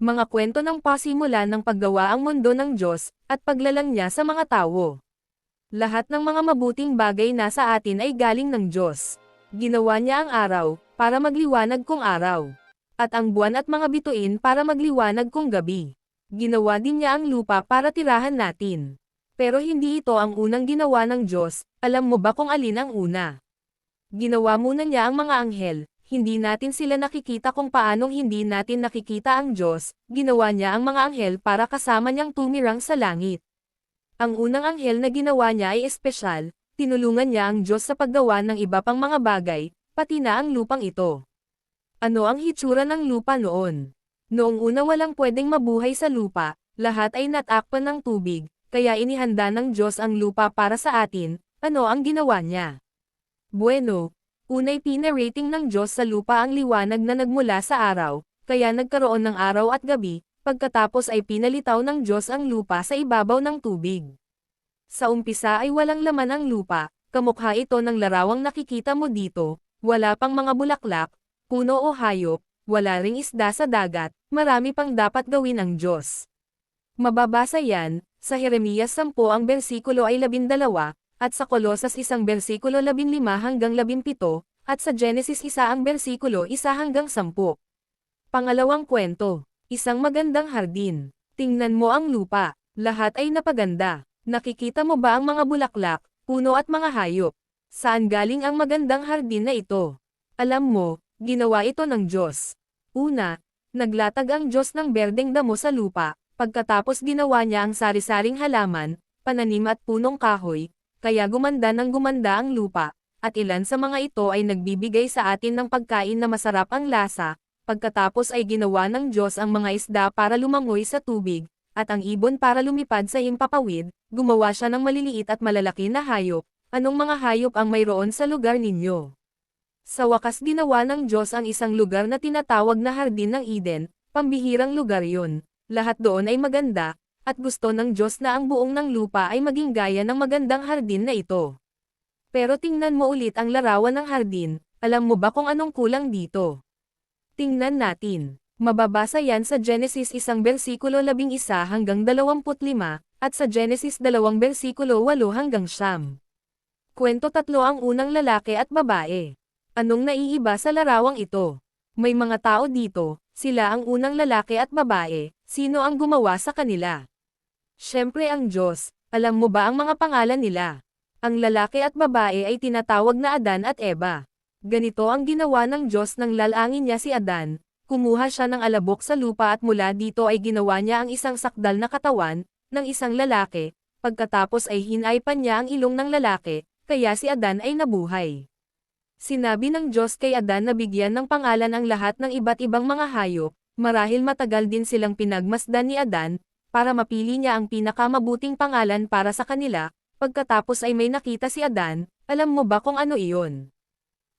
Mga kwento ng pasimula ng paggawa ang mundo ng Diyos, at paglalang niya sa mga tao. Lahat ng mga mabuting bagay na sa atin ay galing ng Diyos. Ginawa niya ang araw, para magliwanag kung araw. At ang buwan at mga bituin para magliwanag kung gabi. Ginawa din niya ang lupa para tirahan natin. Pero hindi ito ang unang ginawa ng Diyos, alam mo ba kung alin ang una? Ginawa muna niya ang mga anghel, hindi natin sila nakikita kung paanong hindi natin nakikita ang Diyos, ginawa niya ang mga anghel para kasama niyang tumirang sa langit. Ang unang anghel na ginawa niya ay espesyal, tinulungan niya ang Diyos sa paggawa ng iba pang mga bagay, pati na ang lupang ito. Ano ang hitsura ng lupa noon? Noong una walang pwedeng mabuhay sa lupa, lahat ay natakpan ng tubig, kaya inihanda ng Diyos ang lupa para sa atin, ano ang ginawa niya? Bueno, Unay pinarating ng Diyos sa lupa ang liwanag na nagmula sa araw, kaya nagkaroon ng araw at gabi, pagkatapos ay pinalitaw ng Diyos ang lupa sa ibabaw ng tubig. Sa umpisa ay walang laman ang lupa, kamukha ito ng larawang nakikita mo dito, wala pang mga bulaklak, puno o hayop, wala ring isda sa dagat, marami pang dapat gawin ang Diyos. Mababasa yan, sa Jeremias 10 ang bersikulo ay 12, at sa Kolosas isang bersikulo 15 hanggang 17, at sa Genesis isa ang bersikulo 1 hanggang 10. Pangalawang kwento, isang magandang hardin. Tingnan mo ang lupa, lahat ay napaganda. Nakikita mo ba ang mga bulaklak, puno at mga hayop? Saan galing ang magandang hardin na ito? Alam mo, ginawa ito ng Diyos. Una, naglatag ang Diyos ng berdeng damo sa lupa, pagkatapos ginawa niya ang sari-saring halaman, pananim at punong kahoy, kaya gumanda ng gumanda ang lupa, at ilan sa mga ito ay nagbibigay sa atin ng pagkain na masarap ang lasa, pagkatapos ay ginawa ng Diyos ang mga isda para lumangoy sa tubig, at ang ibon para lumipad sa himpapawid, gumawa siya ng maliliit at malalaki na hayop, anong mga hayop ang mayroon sa lugar ninyo? Sa wakas ginawa ng Diyos ang isang lugar na tinatawag na Hardin ng Eden, pambihirang lugar yun, lahat doon ay maganda, at gusto ng Diyos na ang buong ng lupa ay maging gaya ng magandang hardin na ito. Pero tingnan mo ulit ang larawan ng hardin, alam mo ba kung anong kulang dito? Tingnan natin. Mababasa yan sa Genesis isang bersikulo 11 hanggang 25, at sa Genesis dalawang bersikulo 8 hanggang siyam. Kwento tatlo ang unang lalaki at babae. Anong naiiba sa larawang ito? May mga tao dito, sila ang unang lalaki at babae, sino ang gumawa sa kanila? Siyempre ang Diyos, alam mo ba ang mga pangalan nila? Ang lalaki at babae ay tinatawag na Adan at Eva. Ganito ang ginawa ng Diyos nang lalangin niya si Adan, kumuha siya ng alabok sa lupa at mula dito ay ginawa niya ang isang sakdal na katawan, ng isang lalaki, pagkatapos ay hinaypan niya ang ilong ng lalaki, kaya si Adan ay nabuhay. Sinabi ng Diyos kay Adan na bigyan ng pangalan ang lahat ng iba't ibang mga hayop, marahil matagal din silang pinagmasdan ni Adan, para mapili niya ang pinakamabuting pangalan para sa kanila, pagkatapos ay may nakita si Adan, alam mo ba kung ano iyon?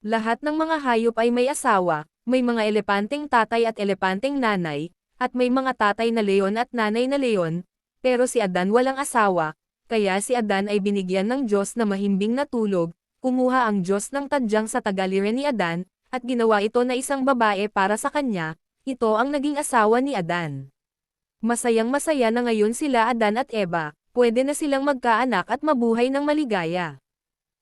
Lahat ng mga hayop ay may asawa, may mga elepanteng tatay at elepanteng nanay, at may mga tatay na leon at nanay na leon, pero si Adan walang asawa, kaya si Adan ay binigyan ng Diyos na mahimbing na tulog, kumuha ang Diyos ng tadyang sa tagaliran ni Adan, at ginawa ito na isang babae para sa kanya, ito ang naging asawa ni Adan. Masayang masaya na ngayon sila Adan at Eva, pwede na silang magkaanak at mabuhay ng maligaya.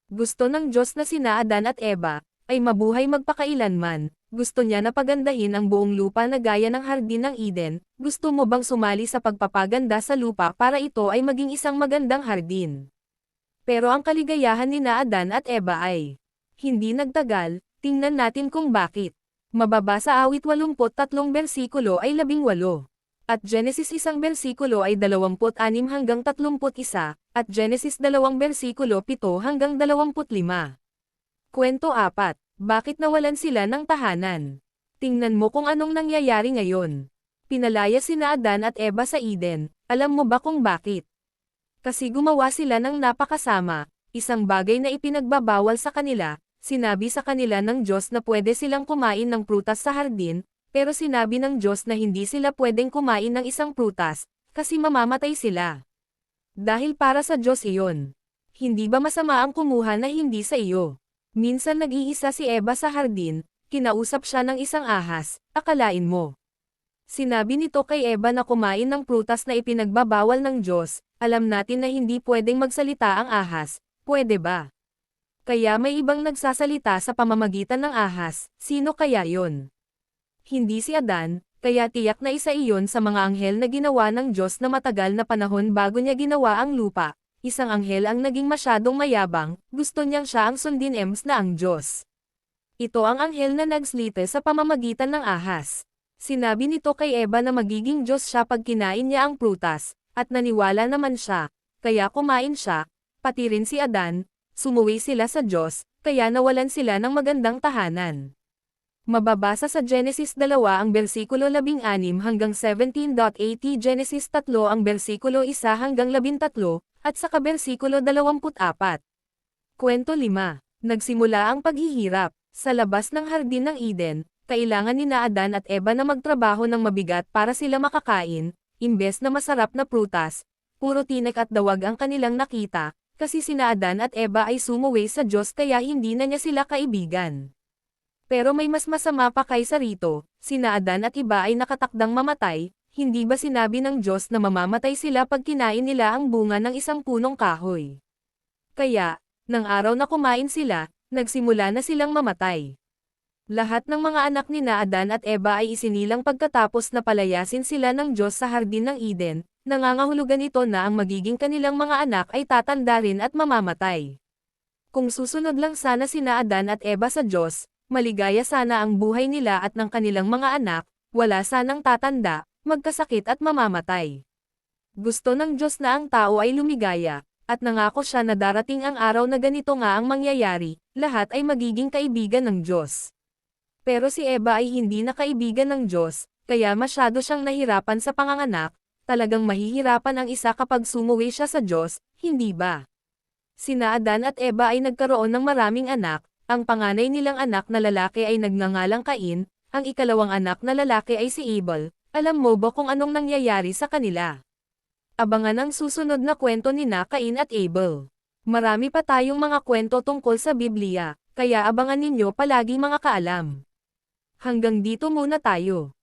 Gusto ng Diyos na sina Adan at Eva, ay mabuhay magpakailanman, gusto niya na pagandahin ang buong lupa na gaya ng hardin ng Eden, gusto mo bang sumali sa pagpapaganda sa lupa para ito ay maging isang magandang hardin? Pero ang kaligayahan ni Adan at Eva ay hindi nagtagal, tingnan natin kung bakit. Mababasa awit 83 bersikulo ay 18. At Genesis isang bersikulo ay 26 hanggang 31, at Genesis dalawang bersikulo 7 hanggang 25. Kwento 4, Bakit nawalan sila ng tahanan? Tingnan mo kung anong nangyayari ngayon. Pinalaya sina Adan at Eva sa Eden, alam mo ba kung bakit? Kasi gumawa sila ng napakasama, isang bagay na ipinagbabawal sa kanila, sinabi sa kanila ng Diyos na pwede silang kumain ng prutas sa hardin, pero sinabi ng Diyos na hindi sila pwedeng kumain ng isang prutas, kasi mamamatay sila. Dahil para sa Diyos iyon. Hindi ba masama ang kumuha na hindi sa iyo? Minsan nag-iisa si Eva sa hardin, kinausap siya ng isang ahas, akalain mo. Sinabi nito kay Eva na kumain ng prutas na ipinagbabawal ng Diyos, alam natin na hindi pwedeng magsalita ang ahas, pwede ba? Kaya may ibang nagsasalita sa pamamagitan ng ahas, sino kaya yon? Hindi si Adan, kaya tiyak na isa iyon sa mga anghel na ginawa ng Diyos na matagal na panahon bago niya ginawa ang lupa. Isang anghel ang naging masyadong mayabang, gusto niyang siya ang sundin ems na ang Diyos. Ito ang anghel na nagslite sa pamamagitan ng ahas. Sinabi nito kay Eva na magiging Diyos siya pag kinain niya ang prutas, at naniwala naman siya, kaya kumain siya, pati rin si Adan, sumuwi sila sa Diyos, kaya nawalan sila ng magandang tahanan. Mababasa sa Genesis 2 ang bersikulo 16 hanggang 17.80 Genesis 3 ang bersikulo 1 hanggang 13, at sa kabersikulo 24. Kwento 5. Nagsimula ang paghihirap. Sa labas ng hardin ng Eden, kailangan ni na Adan at Eva na magtrabaho ng mabigat para sila makakain, imbes na masarap na prutas, puro tinik at dawag ang kanilang nakita, kasi sina Adan at Eva ay sumuwi sa Diyos kaya hindi na niya sila kaibigan. Pero may mas masama pa kaysa rito, sina Adan at iba ay nakatakdang mamatay, hindi ba sinabi ng Diyos na mamamatay sila pag kinain nila ang bunga ng isang punong kahoy? Kaya, nang araw na kumain sila, nagsimula na silang mamatay. Lahat ng mga anak ni na Adan at Eva ay isinilang pagkatapos na palayasin sila ng Diyos sa hardin ng Eden, nangangahulugan ito na ang magiging kanilang mga anak ay tatanda rin at mamamatay. Kung susunod lang sana sina Adan at Eva sa Diyos, maligaya sana ang buhay nila at ng kanilang mga anak, wala sanang tatanda, magkasakit at mamamatay. Gusto ng Diyos na ang tao ay lumigaya, at nangako siya na darating ang araw na ganito nga ang mangyayari, lahat ay magiging kaibigan ng Diyos. Pero si Eva ay hindi na kaibigan ng Diyos, kaya masyado siyang nahirapan sa panganganak, talagang mahihirapan ang isa kapag sumuwi siya sa Diyos, hindi ba? Sina Adan at Eva ay nagkaroon ng maraming anak, ang panganay nilang anak na lalaki ay nagngangalang Cain, ang ikalawang anak na lalaki ay si Abel, alam mo ba kung anong nangyayari sa kanila? Abangan ang susunod na kwento ni na Cain at Abel. Marami pa tayong mga kwento tungkol sa Biblia, kaya abangan ninyo palagi mga kaalam. Hanggang dito muna tayo.